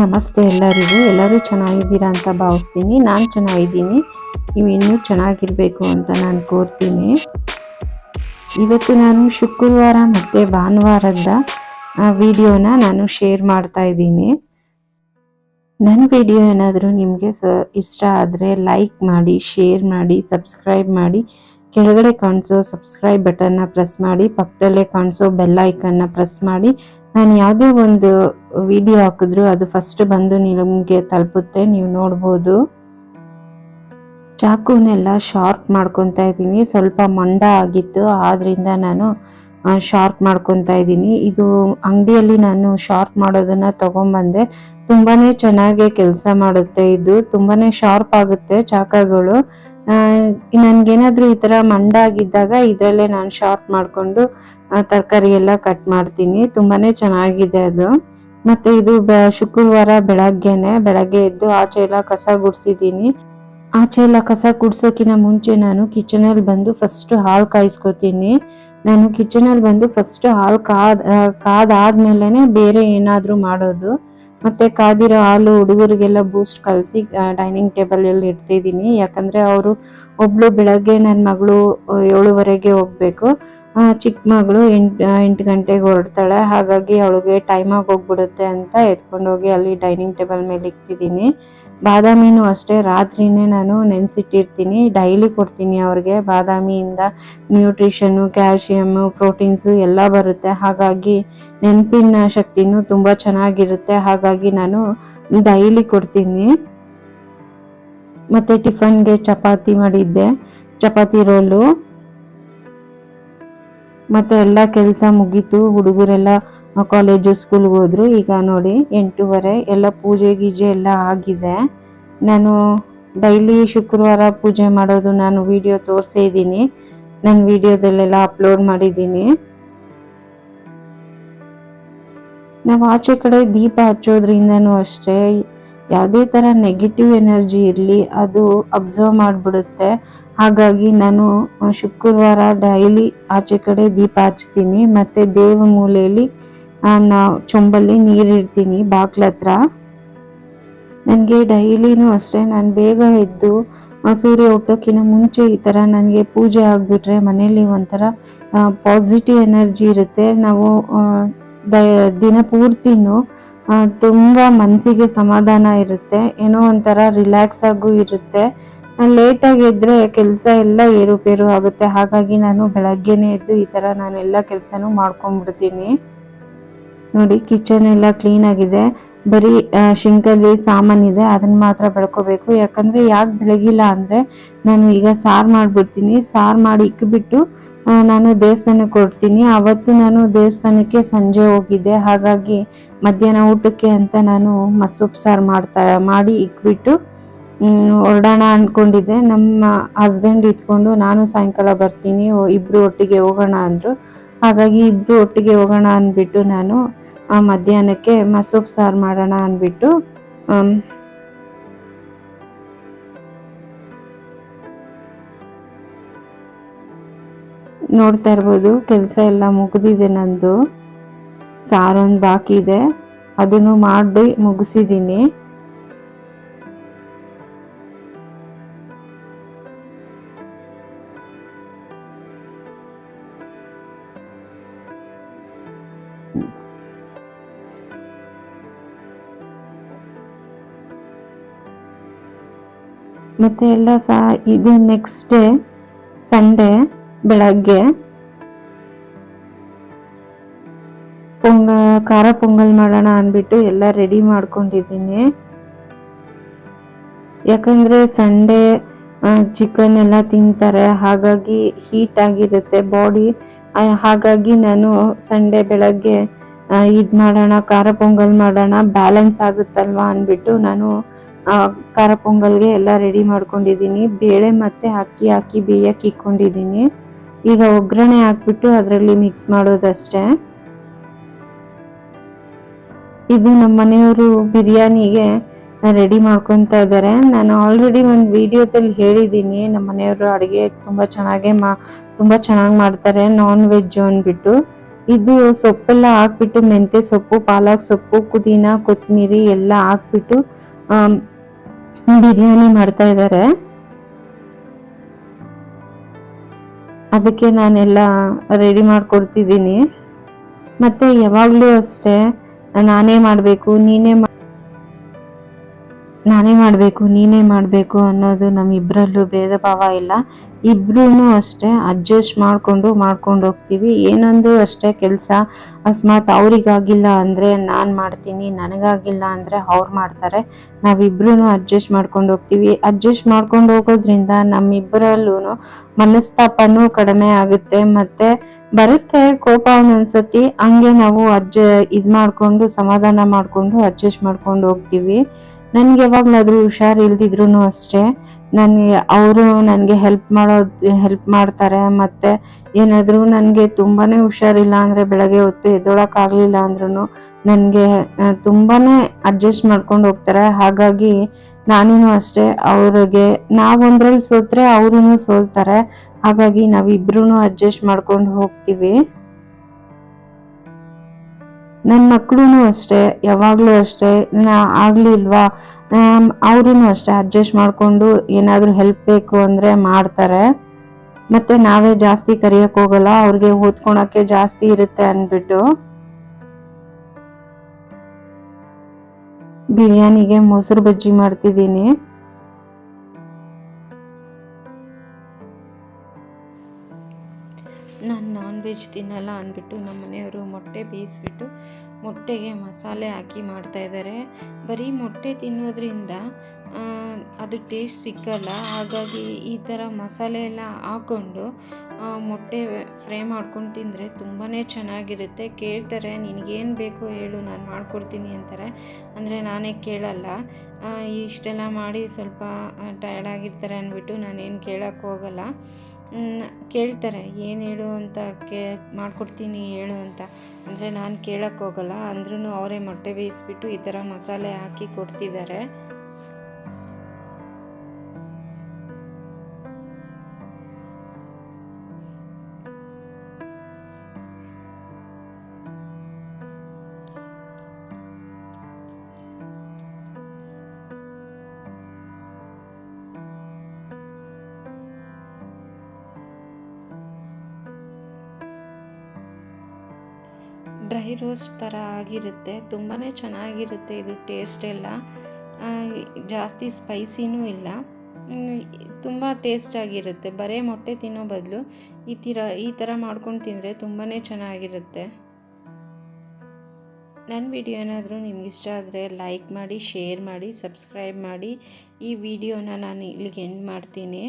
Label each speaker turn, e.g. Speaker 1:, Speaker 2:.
Speaker 1: ನಮಸ್ತೆ ಎಲ್ಲರಿಗೂ. ಎಲ್ಲರೂ ಚೆನ್ನಾಗಿದ್ದೀರಾ ಅಂತ ಭಾವಿಸ್ತೀನಿ. ನಾನು ಚೆನ್ನಾಗಿದ್ದೀನಿ. ನೀವು ಇನ್ನೂ ಚೆನ್ನಾಗಿರಬೇಕು ಅಂತ ನಾನು ಕೋರ್ತೀನಿ. ಇವತ್ತು ನಾನು ಶುಕ್ರವಾರ ಮತ್ತು ಭಾನುವಾರದ ವಿಡಿಯೋನ ನಾನು ಶೇರ್ ಮಾಡ್ತಾ ಇದ್ದೀನಿ. ನನ್ನ ವಿಡಿಯೋ ಏನಾದರೂ ನಿಮಗೆ ಸ, ಇಷ್ಟ ಆದರೆ ಲೈಕ್ ಮಾಡಿ, ಶೇರ್ ಮಾಡಿ, ಸಬ್ಸ್ಕ್ರೈಬ್ ಮಾಡಿ. ಕೆಳಗಡೆ ಕಾಣಿಸೋ ಸಬ್ಸ್ಕ್ರೈಬ್ ಬಟನ್ನ ಪ್ರೆಸ್ ಮಾಡಿ. ಪಕ್ಕದಲ್ಲೇ ಕಾಣಿಸೋ ಬೆಲ್ ಐಕನ್ನ ಪ್ರೆಸ್ ಮಾಡಿ. ನಾನು ಯಾವುದೇ ಒಂದು ವಿಡಿಯೋ ಹಾಕಿದ್ರು, ಅದು ಫಸ್ಟ್ ಬಂದು ನಿಮಗೆ ತಲುಪುತ್ತೆ, ನೀವು ನೋಡ್ಬೋದು. ಚಾಕುನೆಲ್ಲ ಶಾರ್ಪ್ ಮಾಡ್ಕೊತಾ ಇದ್ದೀನಿ. ಸ್ವಲ್ಪ ಮಂಡ ಆಗಿತ್ತು, ಆದ್ರಿಂದ ನಾನು ಶಾರ್ಪ್ ಮಾಡ್ಕೊತಾ ಇದ್ದೀನಿ. ಇದು ಅಂಗಡಿಯಲ್ಲಿ ನಾನು ಶಾರ್ಪ್ ಮಾಡೋದನ್ನ ತಗೊಂಬಂದೆ, ತುಂಬಾನೇ ಚೆನ್ನಾಗಿ ಕೆಲಸ ಮಾಡುತ್ತೆ ಇದು. ತುಂಬಾನೇ ಶಾರ್ಪ್ ಆಗುತ್ತೆ ಚಾಕಗಳು. ನನ್ಗೇನಾದ್ರೂ ಈ ತರ ಮಂಡ ಆಗಿದ್ದಾಗ ಇದರಲ್ಲೇ ನಾನು ಶಾರ್ಪ್ ಮಾಡ್ಕೊಂಡು ತರಕಾರಿ ಎಲ್ಲ ಕಟ್ ಮಾಡ್ತೀನಿ. ತುಂಬಾನೇ ಚೆನ್ನಾಗಿದೆ ಅದು. ಮತ್ತೆ ಇದು ಬೆ- ಶುಕ್ರವಾರ ಬೆಳಗ್ಗೆನೆ, ಬೆಳಗ್ಗೆ ಎದ್ದು ಆಚೆ ಎಲ್ಲ ಕಸ ಗುಡ್ಸಿದ್ದೀನಿ. ಆಚೆ ಎಲ್ಲ ಕಸ ಗುಡ್ಸೋಕ್ಕಿಂತ ಮುಂಚೆ ನಾನು ಕಿಚನಲ್ಲಿ ಬಂದು ಫಸ್ಟ್ ಹಾಲು ಕಾಯಿಸ್ಕೊತೀನಿ. ನಾನು ಕಿಚನಲ್ಲಿ ಬಂದು ಫಸ್ಟ್ ಹಾಲು ಕಾದ ಕಾದಾದ್ಮೇಲೆ ಬೇರೆ ಏನಾದ್ರೂ ಮಾಡೋದು. ಮತ್ತೆ ಕಾದಿರೋ ಹಾಲು ಹುಡುಗರಿಗೆಲ್ಲ ಬೂಸ್ಟ್ ಕಲಸಿ ಡೈನಿಂಗ್ ಟೇಬಲ್ ಅಲ್ಲಿ ಇಡ್ತಿದ್ದೀನಿ ಯಾಕಂದ್ರೆ ಅವರು ಒಬ್ಳು ಬೆಳಗ್ಗೆ ನನ್ನ ಮಗಳು ಏಳುವರೆಗೆ ಹೋಗ್ಬೇಕು. ಚಿಕ್ಕ ಮಗಳು ಎಂಟು ಎಂಟು ಗಂಟೆಗೆ ಹೊರಡ್ತಾಳೆ. ಹಾಗಾಗಿ ಅವಳಿಗೆ ಟೈಮ್ ಆಗಿ ಹೋಗ್ಬಿಡುತ್ತೆ ಅಂತ ಎತ್ಕೊಂಡೋಗಿ ಅಲ್ಲಿ ಡೈನಿಂಗ್ ಟೇಬಲ್ ಮೇಲೆ ಇಕ್ತಿದ್ದೀನಿ ಬಾದಾಮಿನೂ ಅಷ್ಟೇ. ರಾತ್ರಿನೇ ನಾನು ನೆನೆಸಿಟ್ಟಿರ್ತೀನಿ. ಡೈಲಿ ಕೊಡ್ತೀನಿ ಅವ್ರಿಗೆ. ಬಾದಾಮಿಯಿಂದ ನ್ಯೂಟ್ರಿಷನ್ನು, ಕ್ಯಾಲ್ಶಿಯಮ್ಮು, ಪ್ರೋಟೀನ್ಸು ಎಲ್ಲ ಬರುತ್ತೆ. ಹಾಗಾಗಿ ನೆನಪಿನ ಶಕ್ತಿನೂ ತುಂಬ ಚೆನ್ನಾಗಿರುತ್ತೆ. ಹಾಗಾಗಿ ನಾನು ಡೈಲಿ ಕೊಡ್ತೀನಿ. ಮತ್ತು ಟಿಫನ್ಗೆ ಚಪಾತಿ ಮಾಡಿದ್ದೆ. ಚಪಾತಿ ರೋಲು ಮತ್ತು ಎಲ್ಲ ಕೆಲಸ ಮುಗೀತು. ಹುಡುಗರೆಲ್ಲ ಕಾಲೇಜು ಸ್ಕೂಲ್ಗೆ ಹೋದ್ರು. ಈಗ ನೋಡಿ ಎಂಟೂವರೆ, ಎಲ್ಲ ಪೂಜೆ ಗೀಜೆ ಎಲ್ಲ ಆಗಿದೆ. ನಾನು ಡೈಲಿ ಶುಕ್ರವಾರ ಪೂಜೆ ಮಾಡೋದು ನಾನು ವಿಡಿಯೋ ತೋರಿಸೇ ಇದ್ದೀನಿ. ನನ್ನ ವಿಡಿಯೋದಲ್ಲೆಲ್ಲ ಅಪ್ಲೋಡ್ ಮಾಡಿದ್ದೀನಿ. ನಾವು ಆಚೆ ಕಡೆ ದೀಪ ಹಚ್ಚೋದ್ರಿಂದನೂ ಅಷ್ಟೇ, ಯಾವುದೇ ಥರ ನೆಗೆಟಿವ್ ಎನರ್ಜಿ ಇರಲಿ, ಅದು ಅಬ್ಸರ್ವ್ ಮಾಡಿಬಿಡುತ್ತೆ. ಹಾಗಾಗಿ ನಾನು ಶುಕ್ರವಾರ ಡೈಲಿ ಆಚೆ ಕಡೆ ದೀಪ ಹಚ್ತೀನಿ ಮತ್ತು ದೇವ ಮೂಲೆಯಲ್ಲಿ ನಾವು ಚೊಂಬಲ್ಲಿ ನೀರಿಡ್ತೀನಿ ಬಾಗ್ಲ ಹತ್ರ. ನನಗೆ ಡೈಲಿನೂ ಅಷ್ಟೇ, ನಾನು ಬೇಗ ಎದ್ದು ಸೂರ್ಯ ಹುಟ್ಟೋಕ್ಕಿಂತ ಮುಂಚೆ ಈ ಥರ ನನಗೆ ಪೂಜೆ ಆಗಿಬಿಟ್ರೆ ಮನೇಲಿ ಒಂಥರ ಪಾಸಿಟಿವ್ ಎನರ್ಜಿ ಇರುತ್ತೆ. ನಾವು ದಿನ ಪೂರ್ತಿನೂ ತುಂಬ ಮನಸ್ಸಿಗೆ ಸಮಾಧಾನ ಇರುತ್ತೆ. ಏನೋ ಒಂಥರ ರಿಲ್ಯಾಕ್ಸ್ ಆಗು ಇರುತ್ತೆ. ಲೇಟಾಗಿ ಎದ್ದರೆ ಕೆಲಸ ಎಲ್ಲ ಏರುಪೇರು ಆಗುತ್ತೆ. ಹಾಗಾಗಿ ನಾನು ಬೆಳಗ್ಗೆನೇ ಎದ್ದು ಈ ಥರ ನಾನು ಎಲ್ಲ ಕೆಲಸನೂ ಮಾಡ್ಕೊಂಡ್ಬಿಡ್ತೀನಿ. ನೋಡಿ ಕಿಚನ್ ಎಲ್ಲ ಕ್ಲೀನ್ ಆಗಿದೆ. ಬರೀ ಶಿಂಕಲ್ಲಿ ಇದೆ ಅದನ್ನ ಮಾತ್ರ ಬೆಳ್ಕೋಬೇಕು. ಯಾಕಂದ್ರೆ ಯಾಕೆ ಬೆಳಗಿಲ್ಲ ಅಂದ್ರೆ ನಾನು ಈಗ ಸಾರು ಮಾಡಿಬಿಡ್ತೀನಿ. ಸಾರು ಮಾಡಿ ಇಕ್ಬಿಟ್ಟು ನಾನು ದೇವಸ್ಥಾನಕ್ಕೆ ಕೊಡ್ತೀನಿ ಅವತ್ತು ನಾನು ದೇವಸ್ಥಾನಕ್ಕೆ ಸಂಜೆ ಹೋಗಿದ್ದೆ. ಹಾಗಾಗಿ ಮಧ್ಯಾಹ್ನ ಊಟಕ್ಕೆ ಅಂತ ನಾನು ಮಸೂಪ್ ಸಾರು ಮಾಡ್ತಾ, ಮಾಡಿ ಇಕ್ಬಿಟ್ಟು ಹೊರಡೋಣ ಅಂದ್ಕೊಂಡಿದ್ದೆ ನಮ್ಮ ಹಸ್ಬೆಂಡ್ ಇಟ್ಕೊಂಡು ನಾನು ಸಾಯಂಕಾಲ ಬರ್ತೀನಿ. ಇಬ್ರು ಒಟ್ಟಿಗೆ ಹೋಗೋಣ ಅಂದರು. ಹಾಗಾಗಿ ಇಬ್ಬರು ಒಟ್ಟಿಗೆ ಹೋಗೋಣ ಅಂದ್ಬಿಟ್ಟು ನಾನು ಮಧ್ಯಾಹ್ನಕ್ಕೆ ಮಸೂಪ್ ಸಾರು ಮಾಡೋಣ ಅಂದ್ಬಿಟ್ಟು ನೋಡ್ತಾ ಇರ್ಬೋದು, ಕೆಲಸ ಎಲ್ಲ ಮುಗಿದಿದೆ ನಂದು. ಸಾರೊಂದು ಬಾಕಿ ಇದೆ. ಅದನ್ನು ಮಾಡಿ ಮುಗಿಸಿದ್ದೀನಿ. ಮತ್ತೆ ಎಲ್ಲ ಸಹ ಇದು ನೆಕ್ಸ್ಟ್ ಡೇ ಸಂಡೇ ಬೆಳಗ್ಗೆ ಪೊಂಗ ಖಾರ ಪೊಂಗಲ್ ಮಾಡೋಣ ಅಂದ್ಬಿಟ್ಟು ಎಲ್ಲ ರೆಡಿ ಮಾಡ್ಕೊಂಡಿದ್ದೀನಿ. ಯಾಕಂದ್ರೆ ಸಂಡೇ ಚಿಕನ್ ಎಲ್ಲ ತಿಂತಾರೆ, ಹಾಗಾಗಿ ಹೀಟ್ ಆಗಿರುತ್ತೆ ಬಾಡಿ ಹಾಗಾಗಿ ನಾನು ಸಂಡೇ ಬೆಳಗ್ಗೆ ಇದು ಮಾಡೋಣ, ಖಾರ ಪೊಂಗಲ್ ಮಾಡೋಣ ಬ್ಯಾಲೆನ್ಸ್ ಆಗುತ್ತಲ್ವಾ ಅಂದ್ಬಿಟ್ಟು ನಾನು ಖಾರ ಪೊಂಗಲ್ಗೆ ಎಲ್ಲ ರೆಡಿ ಮಾಡ್ಕೊಂಡಿದ್ದೀನಿ. ಬೇಳೆ ಮತ್ತು ಅಕ್ಕಿ ಹಾಕಿ ಬೇಯಕ್ಕೆ ಇಕ್ಕೊಂಡಿದ್ದೀನಿ. ಈಗ ಒಗ್ಗರಣೆ ಹಾಕ್ಬಿಟ್ಟು ಅದರಲ್ಲಿ ಮಿಕ್ಸ್ ಮಾಡೋದಷ್ಟೇ. ಇದು ನಮ್ಮ ಮನೆಯವರು ಬಿರಿಯಾನಿಗೆ ರೆಡಿ ಮಾಡ್ಕೊತಾ ಇದ್ದಾರೆ. ನಾನು ಆಲ್ರೆಡಿ ಒಂದು ವಿಡಿಯೋದಲ್ಲಿ ಹೇಳಿದ್ದೀನಿ. ನಮ್ಮ ಮನೆಯವರು ಅಡುಗೆ ತುಂಬ ಚೆನ್ನಾಗೇ ಮಾ, ತುಂಬ ಚೆನ್ನಾಗಿ ಮಾಡ್ತಾರೆ ನಾನ್ ವೆಜ್ಜು ಅಂದ್ಬಿಟ್ಟು. ಇದು ಸೊಪ್ಪೆಲ್ಲ ಹಾಕ್ಬಿಟ್ಟು ಮೆಂತ್ಯ ಸೊಪ್ಪು, ಪಾಲಕ್ ಸೊಪ್ಪು, ಪುದೀನ, ಕೊತ್ತಂಬರಿ ಎಲ್ಲ ಹಾಕ್ಬಿಟ್ಟು ಬಿರಿಯಾನಿ ಮಾಡ್ತಾ ಇದ್ದಾರೆ ಅದಕ್ಕೆ ನಾನೆಲ್ಲ ರೆಡಿ ಮಾಡ್ಕೊಡ್ತಿದ್ದೀನಿ. ಮತ್ತೆ ಯಾವಾಗಲೂ ಅಷ್ಟೇ ನಾನೇ ಮಾಡಬೇಕು ನೀನೇ ನಾನೇ ಮಾಡಬೇಕು, ನೀನೇ ಮಾಡಬೇಕು ಅನ್ನೋದು ನಮ್ಮಿಬ್ಬರಲ್ಲೂ ಭೇದ ಭಾವ ಇಲ್ಲ. ಇಬ್ರೂ ಅಷ್ಟೇ ಅಡ್ಜಸ್ಟ್ ಮಾಡಿಕೊಂಡು ಮಾಡ್ಕೊಂಡು ಹೋಗ್ತೀವಿ. ಏನೊಂದು ಅಷ್ಟೇ ಕೆಲಸ. ಅಕಸ್ಮಾತ್ ಅವ್ರಿಗಾಗಿಲ್ಲ ಅಂದರೆ ನಾನು ಮಾಡ್ತೀನಿ, ನನಗಾಗಿಲ್ಲ ಅಂದರೆ ಅವ್ರು ಮಾಡ್ತಾರೆ. ನಾವಿಬ್ರೂ ಅಡ್ಜಸ್ಟ್ ಮಾಡ್ಕೊಂಡು ಹೋಗ್ತೀವಿ. ಅಡ್ಜಸ್ಟ್ ಮಾಡ್ಕೊಂಡು ಹೋಗೋದ್ರಿಂದ ನಮ್ಮಿಬ್ಬರಲ್ಲೂ ಮನಸ್ತಾಪನೂ ಕಡಿಮೆ ಆಗುತ್ತೆ. ಮತ್ತು ಬರುತ್ತೆ ಕೋಪ ಒಂದೊಂದ್ಸತಿ. ಹಂಗೆ ನಾವು ಅಡ್ಜ ಇದು ಮಾಡಿಕೊಂಡು, ಸಮಾಧಾನ ಮಾಡಿಕೊಂಡು ಅಡ್ಜಸ್ಟ್ ಮಾಡ್ಕೊಂಡು ಹೋಗ್ತೀವಿ. ನನ್ಗೆ ಯಾವಾಗ್ಲಾದ್ರೂ ಹುಷಾರು ಇಲ್ದಿದ್ರು ಅಷ್ಟೇ. ನನಗೆ ಅವರು ನನಗೆ ಹೆಲ್ಪ್ ಮಾಡೋ ಹೆಲ್ಪ್ ಮಾಡ್ತಾರೆ. ಮತ್ತು ಏನಾದರೂ ನನಗೆ ತುಂಬಾ ಹುಷಾರಿಲ್ಲ ಅಂದರೆ ಬೆಳಗ್ಗೆ ಹೊತ್ತು ಎದ್ದೊಳಕ್ಕಾಗಲಿಲ್ಲ ಅಂದ್ರೂ ನನಗೆ ತುಂಬಾ ಅಡ್ಜಸ್ಟ್ ಮಾಡ್ಕೊಂಡು ಹೋಗ್ತಾರೆ. ಹಾಗಾಗಿ ನಾನೂ ಅಷ್ಟೇ ಅವ್ರಿಗೆ, ನಾವೊಂದ್ರಲ್ಲಿ ಸೋತ್ರೆ ಅವರೂ ಸೋಲ್ತಾರೆ. ಹಾಗಾಗಿ ನಾವಿಬ್ರೂ ಅಡ್ಜಸ್ಟ್ ಮಾಡ್ಕೊಂಡು ಹೋಗ್ತೀವಿ. ನನ್ನ ಮಕ್ಕಳೂ ಅಷ್ಟೇ, ಯಾವಾಗಲೂ ಅಷ್ಟೇ, ನಾ ಆಗಲಿಲ್ವಾ ಅವ್ರೂ ಅಷ್ಟೇ ಅಡ್ಜಸ್ಟ್ ಮಾಡಿಕೊಂಡು ಏನಾದರೂ ಹೆಲ್ಪ್ ಬೇಕು ಅಂದರೆ ಮಾಡ್ತಾರೆ. ಮತ್ತು ನಾವೇ ಜಾಸ್ತಿ ಕರಿಯಕ್ಕೆ ಹೋಗಲ್ಲ, ಅವ್ರಿಗೆ ಓದ್ಕೊಳಕ್ಕೆ ಜಾಸ್ತಿ ಇರುತ್ತೆ ಅಂದ್ಬಿಟ್ಟು. ಬಿರಿಯಾನಿಗೆ ಮೊಸರು ಬಜ್ಜಿ ಮಾಡ್ತಿದ್ದೀನಿ. ತಿನ್ನಲ್ಲ ಅಂದ್ಬಿಟ್ಟು ನಮ್ಮ ಮನೆಯವರು ಮೊಟ್ಟೆ ಬೇಯಿಸ್ಬಿಟ್ಟು ಮೊಟ್ಟೆಗೆ ಮಸಾಲೆ ಹಾಕಿ ಮಾಡ್ತಾಯಿದ್ದಾರೆ ಬರೀ ಮೊಟ್ಟೆ ತಿನ್ನೋದ್ರಿಂದ ಅದು ಟೇಸ್ಟ್ ಸಿಕ್ಕಲ್ಲ. ಹಾಗಾಗಿ ಈ ಥರ ಮಸಾಲೆ ಎಲ್ಲ ಹಾಕ್ಕೊಂಡು ಮೊಟ್ಟೆ ಫ್ರೈ ಮಾಡ್ಕೊಂಡು ತಿಂದರೆ ತುಂಬಾ ಚೆನ್ನಾಗಿರುತ್ತೆ. ಕೇಳ್ತಾರೆ, ನಿನಗೇನು ಬೇಕು ಹೇಳು, ನಾನು ಮಾಡ್ಕೊಡ್ತೀನಿ ಅಂತಾರೆ. ಅಂದರೆ ನಾನೇ ಕೇಳಲ್ಲ. ಇಷ್ಟೆಲ್ಲ ಮಾಡಿ ಸ್ವಲ್ಪ ಟಯರ್ಡ್ ಆಗಿರ್ತಾರೆ ಅಂದ್ಬಿಟ್ಟು ನಾನೇನು ಕೇಳೋಕ್ಕೋಗಲ್ಲ ಕೇಳ್ತಾರೆ, ಏನು ಹೇಳು ಅಂತ ಕೇ, ಮಾಡಿಕೊಡ್ತೀನಿ ಹೇಳು ಅಂತ. ಅಂದರೆ ನಾನು ಕೇಳೋಕ್ಕೋಗಲ್ಲ ಅಂದ್ರೂ ಅವರೇ ಮೊಟ್ಟೆ ಬೇಯಿಸಿಬಿಟ್ಟು ಈ ಥರ ಮಸಾಲೆ ಹಾಕಿ ಕೊಡ್ತಿದ್ದಾರೆ ಡ್ರೈ ರೋಸ್ಟ್ ಥರ ಆಗಿರುತ್ತೆ. ತುಂಬಾ ಚೆನ್ನಾಗಿರುತ್ತೆ ಇದು ಟೇಸ್ಟ್ ಎಲ್ಲ. ಜಾಸ್ತಿ ಸ್ಪೈಸಿನೂ ಇಲ್ಲ. ತುಂಬ ಟೇಸ್ಟಾಗಿರುತ್ತೆ ಬರೇ ಮೊಟ್ಟೆ ತಿನ್ನೋ ಬದಲು ಈ ತಿರ, ಈ ಥರ ಮಾಡ್ಕೊಂಡು ತಿಂದರೆ ತುಂಬಾ ಚೆನ್ನಾಗಿರುತ್ತೆ. ನನ್ನ ವಿಡಿಯೋ ಏನಾದರೂ ನಿಮ್ಗೆ ಇಷ್ಟ ಆದರೆ ಲೈಕ್ ಮಾಡಿ, ಶೇರ್ ಮಾಡಿ, ಸಬ್ಸ್ಕ್ರೈಬ್ ಮಾಡಿ ಈ ವಿಡಿಯೋನ ನಾನು ಇಲ್ಲಿಗೆ ಎಂಡ್ ಮಾಡ್ತೀನಿ.